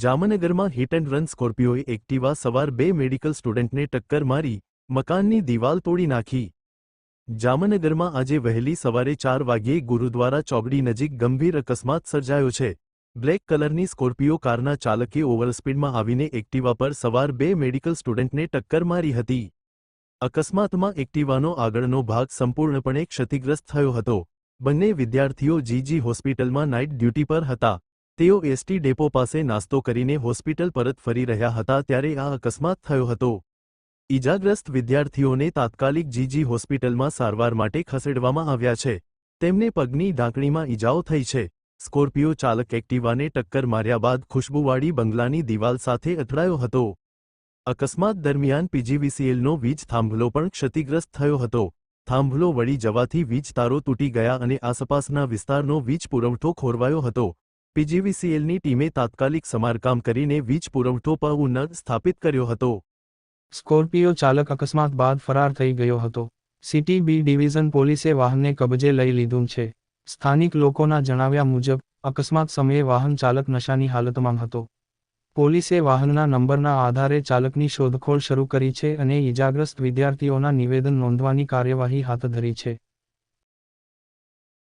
જામનગરમાં hit and run સ્કોર્પિયોએ Activa સવાર બે મેડિકલ સ્ટુડન્ટને ટક્કર મારી, મકાનની દિવાલ તોડી નાખી. જામનગરમાં આજે વહેલી સવારે ચાર વાગ્યે ગુરુદ્વારા ચોકડી નજીક ગંભીર અકસ્માત સર્જાયો છે. બ્લેક કલરની સ્કોર્પિયો કારના ચાલકે ઓવરસ્પીડમાં આવીને એક્ટિવા પર સવાર બે મેડિકલ સ્ટુડન્ટને ટક્કર મારી હતી. અકસ્માતમાં એક્ટિવાનો આગળનો ભાગ સંપૂર્ણપણે ક્ષતિગ્રસ્ત થયો હતો. બંને વિદ્યાર્થીઓ જીજી હોસ્પિટલમાં નાઇટ ડ્યુટી પર હતા. તેઓ એસટી ડેપો પાસે નાસ્તો કરીને હોસ્પિટલ પરત ફરી રહ્યા હતા ત્યારે આ અકસ્માત થયો હતો. ઈજાગ્રસ્ત વિદ્યાર્થીઓને તાત્કાલિક જીજી હોસ્પિટલમાં સારવાર માટે ખસેડવામાં આવ્યા છે. તેમને પગની ઢાંકણીમાં ઈજાઓ થઈ છે. સ્કોર્પિયો ચાલક એક્ટિવાને ટક્કર માર્યા બાદ ખુશ્બુવાડી બંગલાની દિવાલ સાથે અથડાયો હતો. અકસ્માત દરમિયાન પીજીવીસીએલનો વીજ થાંભલો પણ ક્ષતિગ્રસ્ત થયો હતો. થાંભલો વળી જવાથી વીજ તારો તૂટી ગયા અને આસપાસના વિસ્તારનો વીજ પુરવઠો ખોરવાયો હતો. પીજીવીસીએલની ટીમે તાત્કાલિક સમારકામ કરીને વીજ પુરવઠો પુનઃ સ્થાપિત કર્યો હતો. સ્કોર્પિયો ચાલક અકસ્માત બાદ ફરાર થઈ ગયો હતો. સિટી બી ડિવિઝન પોલીસે વાહનને કબજે લઈ લીધું છે. સ્થાનિક લોકોના જણાવ્યા મુજબ, અકસ્માત સમયે વાહન ચાલક નશાની હાલતમાં હતો. પોલીસે વાહનના નંબરના આધારે ચાલકની શોધખોળ શરૂ કરી છે અને ઈજાગ્રસ્ત વિદ્યાર્થીઓના નિવેદન નોંધવાની કાર્યવાહી હાથ ધરી છે.